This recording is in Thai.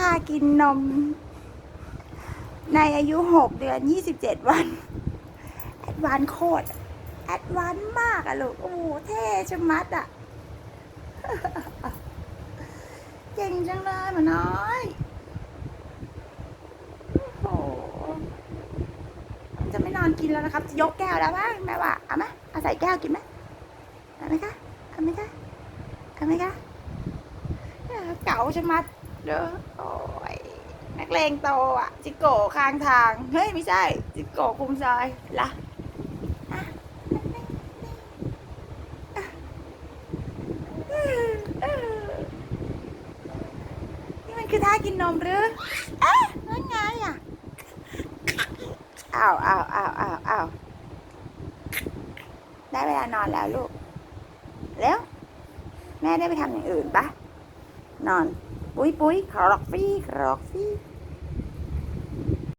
ากินนม ในอายุหกเดือนยี่สิบเจ็ดวัน แอดวานโคตร แอดวานมากอะลูก โอ้โหเท่ชะมัดอะเก่งจังเลยหมาน้อยโอ้โหจะไม่นอนกินแล้วนะครับ ยกแก้วแล้วบ้างแม่ว่าเอาไหมเอาใส่แก้วกินไหมเอาไหมคะเอาไหมคะเอาไหมคะเอ้อเก๋าชะมัด เด้อโอ้ยนักเลงโตอะ จิโก้ข้างทาง เฮ้ย ไม่ใช่ จิโก้คุมซอยละอะนี่มันคือท่ากินนมหรือเอ๊ะนั่นไงอะอ้าวอ้าวอ้าวอ้าวอ้าวได้เวลานอนแล้วลูก แล้ว แม่ได้ไปทำอย่างอื่นปะนอน ปุ้ยปุ้ยครอกฟี่ครอกฟี่